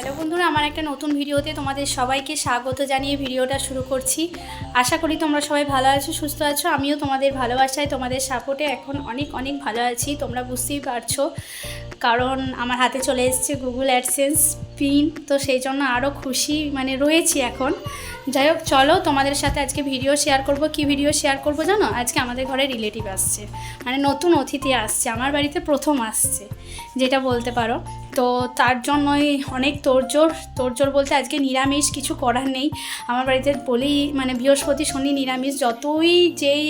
Hello বন্ধুরা, আমার একটা নতুন ভিডিওতে তোমাদের সবাইকে স্বাগত জানিয়ে ভিডিওটা শুরু করছি। আশা করি তোমরা সবাই ভালো আছো, সুস্থ আছো। আমিও তোমাদের ভালোবাসায়, তোমাদের সাপোর্টে এখন অনেক অনেক ভালো আছি, তোমরা বুঝতেই পারছ। কারণ আমার হাতে চলে এসছে গুগল অ্যাডসেন্স পিন তো সেই জন্য আরও খুশি মানে রয়েছি এখন। যাই হোক, চলো তোমাদের সাথে আজকে ভিডিও শেয়ার করব। কি ভিডিও শেয়ার করব জানো? আজকে আমাদের ঘরে রিলেটিভ আসছে। মানে নতুন অতিথি আসছে, আমার বাড়িতে প্রথম আসছে, যেটা বলতে পারো। তো তার জন্যই অনেক তোড়জোড় তোড়জোড় বলতে আজকে নিরামিষ কিছু করার নেই। আমার বাড়িতে বলি মানে বৃহস্পতি, শনি নিরামিষ, যতই যেই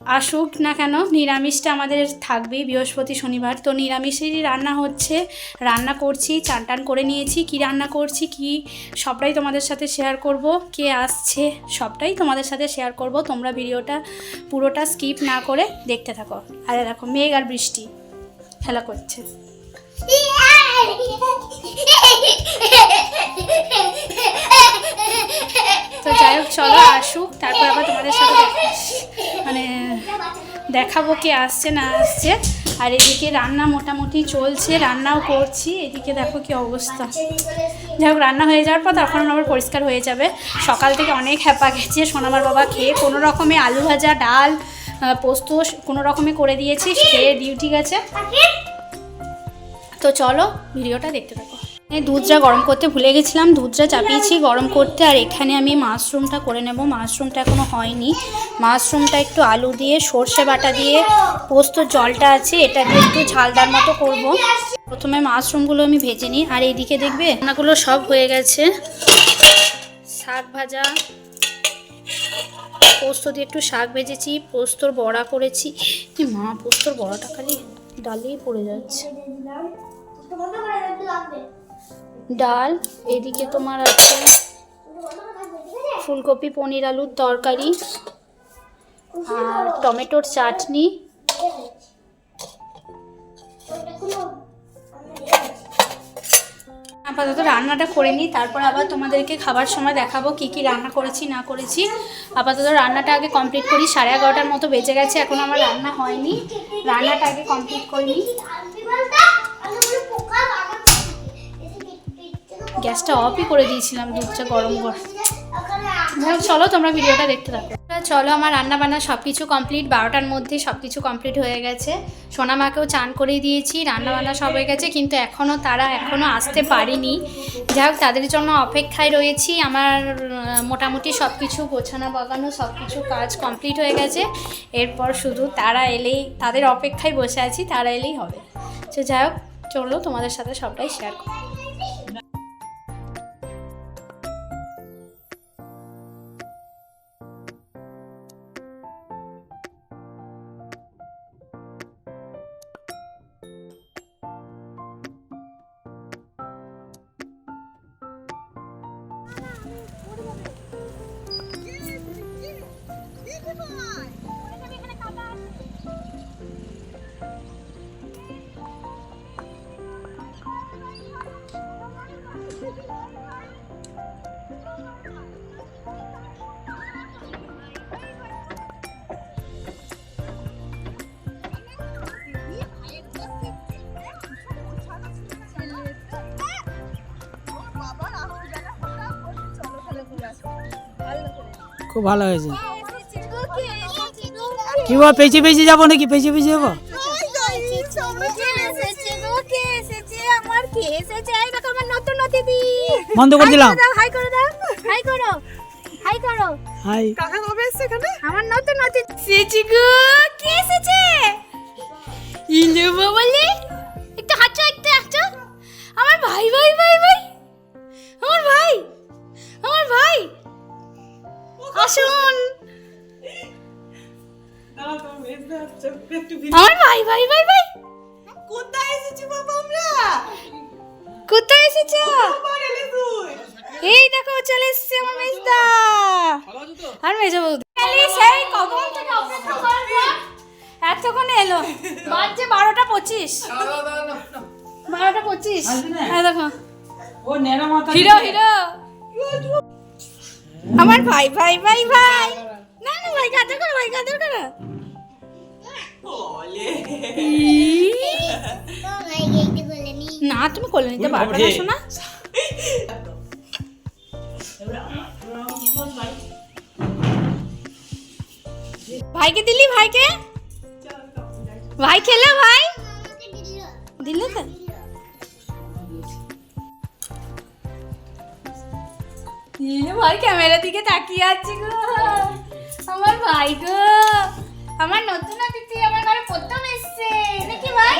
আসুক না কেন, নিরামিষটা আমাদের থাকবেই বৃহস্পতি, শনিবার। তো নিরামিষেরই রান্না হচ্ছে, রান্না করছি চান টান করে নিয়েছি, কি রান্না করছি, কি সবটাই তোমাদের সাথে শেয়ার করব, কে আসছে, সবটাই তোমাদের সাথে শেয়ার করব। তোমরা ভিডিওটা পুরোটা স্কিপ না করে দেখতে থাকো। আরে দেখো, মেঘ আর বৃষ্টি, খেলা করছে। তো যাই হোক, চলো আসুক, তারপর আবার তোমাদের সাথে মানে দেখাবো কে আসছে না আসছে। আর এদিকে রান্না মোটামুটি চলছে, রান্নাও করছি। এদিকে দেখো কি অবস্থা। যাই হোক, রান্না হয়ে যাওয়ার পর তখন আবার পরিষ্কার হয়ে যাবে। সকাল থেকে অনেক হ্যাপা গেছে, সোনামার বাবা খেয়ে। কোনো রকমে আলু ভাজা, ডাল পোস্ত, কোনো রকমে করে দিয়েছি, খেয়ে ডিউটি গেছে। তো চলো ভিডিওটা দেখতে থাকো। দুধটা গরম করতে ভুলে গেছিলাম, দুধটা চাপিয়েছি গরম করতে, আর এখানে আমি মাশরুমটা করে নেব। মাশরুমটা এখনও হয়নি। মাশরুমটা একটু আলু দিয়ে, সর্ষে বাটা দিয়ে, পোস্ত জলটা আছে, এটা দিয়ে একটু ঝালদার মতো করব। প্রথমে মাশরুমগুলো আমি ভেজে নিই, আর এইদিকে দেখবে রান্নাগুলো সব হয়ে গেছে। শাক ভাজা, পোস্ত দিয়ে একটু শাক ভেজেছি, পোস্তর বড়া করেছি। মা, পোস্তর বড়াটা খালি ডালেই পড়ে যাচ্ছে। ডাল এদিকে তোমার আছে ফুলকপি পনির আলুর তরকারি আর টমেটোর চাটনি। আপাতত রান্নাটা করে নিই, তারপর আবার তোমাদেরকে খাবার সময় দেখাবো কি কি রান্না করেছি, না করেছি। আপাতত রান্নাটা আগে কমপ্লিট করি, সাড়ে এগারোটার মতো বেজে গেছে, এখন আমার রান্না হয়নি। রান্নাটা আগে কমপ্লিট করে নিই। গ্যাসটা অফই করে দিয়েছিলাম, দুধটা গরম করে। চলো তোমরা ভিডিওটা দেখতে থাকো। চলো, আমার রান্না বান্না সব কিছু কমপ্লিট বারোটার মধ্যে সব কিছু কমপ্লিট হয়ে গেছে। সোনা মাকেও চান করেই দিয়েছি রান্না বান্না সব হয়ে গেছে, কিন্তু এখনও তারা এখনও আসতে পারেনি। যাই হোক, তাদের জন্য অপেক্ষায় রয়েছি। আমার মোটামুটি সব কিছু গোছানো, বাগানো সব কিছু কাজ কমপ্লিট হয়ে গেছে। এরপর শুধু তারা এলেই, তাদের অপেক্ষায় বসে আছি, তারা এলেই হবে। তো যাই হোক, চলো তোমাদের সাথে সবটাই শেয়ার করো খুব ভালো হয়েছে। কি বল পেঁচে পেঁচে যাব নাকি? পেঁচে পেঁচে যাব? বন্ধ করে দিলাম। হাই করে দাও হাই করো হাই করো। হাই। আমার নতুন নতুন এসেছে গো কে এসেছে? ইন্দু বলে একটু হাঁচো একটু হাঁচো আমার ভাই ভাই ভাই ভাই। আমার ভাই আমার ভাই। আসুন। আমার ভাই ভাই ভাই ভাই। কোথায় এসেছি বাবা আমরা? কোথায় এসেছ? আবার এলে তুই? এই দেখো চলে এসছে আমার মেজদা। আর মেজো বৌদি। সেই কখন থেকে অপেক্ষা করব এতক্ষণে এলো। বাজছে বারোটা পঁচিশ। বারোটা পঁচিশ। হ্যাঁ দেখো। Hero hero. আমার ভাই ভাই ভাই ভাই। না না ভাই কাদের করো ভাই কাদের করো? বলে। না তুমি কোলে নিতে পারবে না শোনা ভাইকে দিলি ভাইকে? ভাই খেলে ভাই? দিলে তো। ভাই ক্যামেরার দিকে তাকিয়ে আছে গো। আমার ভাই গো। আমার নতুন অতিথি আমার ঘরে প্রথম এসছে। নাকি ভাই?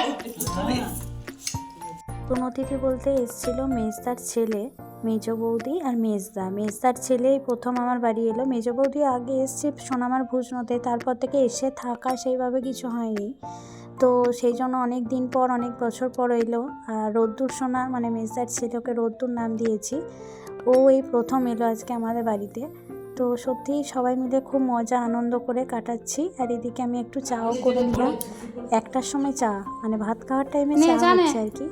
নতুন অতিথি বলতে এসেছিল মেজদার ছেলে, মেজ বৌদি আর মেজদা। মেজদার ছেলেই প্রথম আমার বাড়ি এলো। মেজ বৌদি আগে এসছে সোনামার ভুজনতে, তারপর থেকে এসে থাকা সেইভাবে কিছু হয়নি। তো সেই জন্য অনেক দিন পর, অনেক বছর পর এলো। আর রোদ্দুর সোনা মানে মেজদার ছেলেকে রোদ্দুর নাম দিয়েছি। ও এই প্রথম এলো আজকে আমাদের বাড়িতে। তো সত্যি সবাই মিলে খুব মজা আনন্দ করে কাটাচ্ছি। আর এদিকে আমি একটু চাও করে নিলাম। একটার সময় চা মানে ভাত খাওয়ার টাইমে চা হচ্ছে আর কি।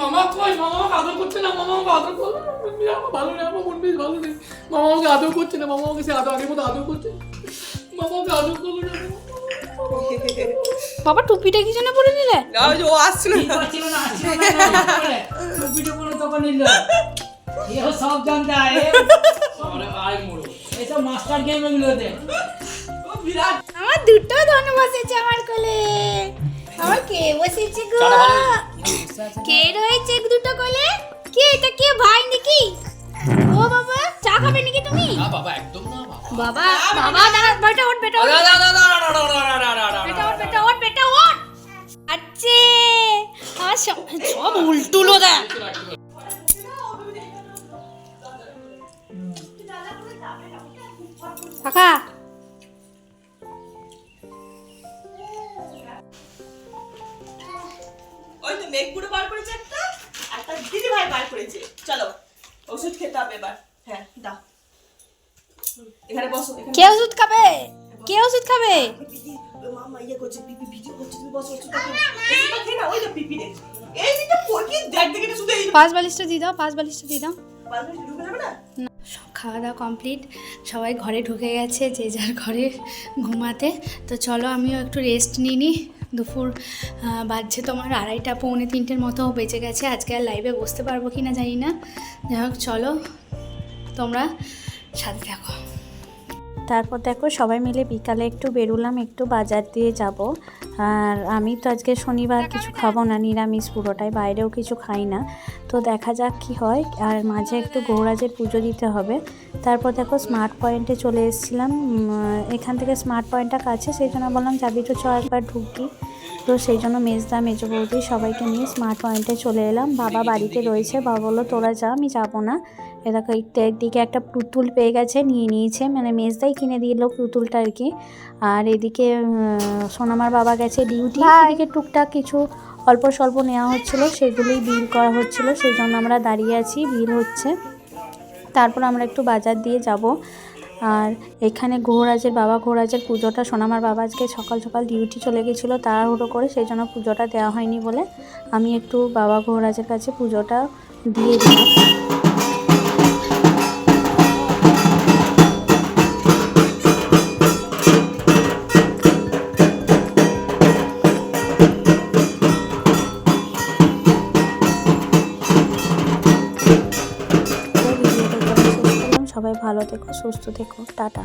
মামা কই মামা আদর করছে না? মামা আমাকে আদর করছে না ভালো নেই আমার মন বেশ ভালো নেই। মামা আমাকে আদর করছে না? মামা আমাকে সে আদর আগের মতো আদর করছে। মামা আমাকে আদর করল না? বাবা টুপিটা কি জন্য পরে নিলে? না ওই যে ও আসছিল না। ছিল না? টুপিটা পরে তখন নিল। এও সব জানতে আমার দুটো ধন বসেছে আমার কোলে। আমার কে বসেছে গো? কে রয়েছে দুটো কোলে? কে এটা কে ভাই নাকি? ও বাবা চা খাবে নাকি তুমি? না বাবা একদম না বাবা। বাবা আচ্ছা। আমার সব উল্টুলো দা কাকা। ওই তো মেঘপুরে বার করেছে একটা একটা দিদি ভাই বার করেছে। চলো ওষুধ খেতে হবে এবার। হ্যাঁ দাও। হুম, এখানে বসো কে ওষুধ খাবে? কে ওষুধ খাবে? মামা ইয়ে করছে পিপি ভিডিও করছে তুমি বসো ওষুধটা খেয়ে নাও। খেয়ে না ওই তো পিপি রে। এই দিকটা পড়কি দেখ দেখে শুধু এই পাঁচ বালিশটা দিয়ে দাও পাঁচ বালিশটা দিয়ে দাও। ঢুকে যাবে না। খাওয়া দাওয়া কমপ্লিট সবাই ঘরে ঢুকে গেছে যে যার ঘরে ঘুমাতে। তো চলো আমিও একটু রেস্ট নিই দুপুর বাজছে তোমার আড়াইটা, পৌনে তিনটের মতো বেঁচে গেছে। আজকে আর লাইভে বসতে পারব কি না জানি না। যাই হোক, চলো তোমরা সাথে থাকো। তারপর দেখো সবাই মিলে বিকালে একটু বেরোলাম, একটু বাজার দিয়ে যাব। আর আমি তো আজকে শনিবার কিছু খাব না, নিরামিষ পুরোটাই, বাইরেও কিছু খাই না। তো দেখা যাক কি হয়, আর মাঝে একটু গৌরাজের পুজো দিতে হবে। তারপর দেখো স্মার্ট পয়েন্টে চলে এসেছিলাম। এখান থেকে স্মার্ট পয়েন্টটা কাছে সেই জন্য বললাম যাবি তো চ একবার ঢুকি তো সেই জন্য মেজদা মেজো বৌদি সবাইকে নিয়ে স্মার্ট পয়েন্টে চলে এলাম। বাবা বাড়িতে রয়েছে। বাবা বলল তোরা যা আমি যাব না। এ দেখো একটু একদিকে একটা পুতুল পেয়ে গেছে নিয়ে নিয়েছে। মানে মেজদাই কিনে দিল পুতুলটা আর কি। আর এদিকে সোনামার বাবা গেছে ডিউটি এদিকে টুকটাক কিছু অল্প স্বল্প নেওয়া হচ্ছিল সেগুলোই বিল করা হচ্ছিল। সেই জন্য আমরা দাঁড়িয়ে আছি বিল হচ্ছে। তারপর আমরা একটু বাজার দিয়ে যাব। আর এখানে ঘোরাজের বাবা ঘোরাজের পুজোটা, সোনামার বাবা আজকে সকাল সকাল ডিউটি চলে গেছিল তাড়াহুড়ো করে, সেই জন্য পুজোটা দেওয়া হয়নি বলে আমি একটু বাবা ঘোরাজের কাছে পুজোটা দিয়ে দিলাম। থেকো সুস্থ থেকো টাটা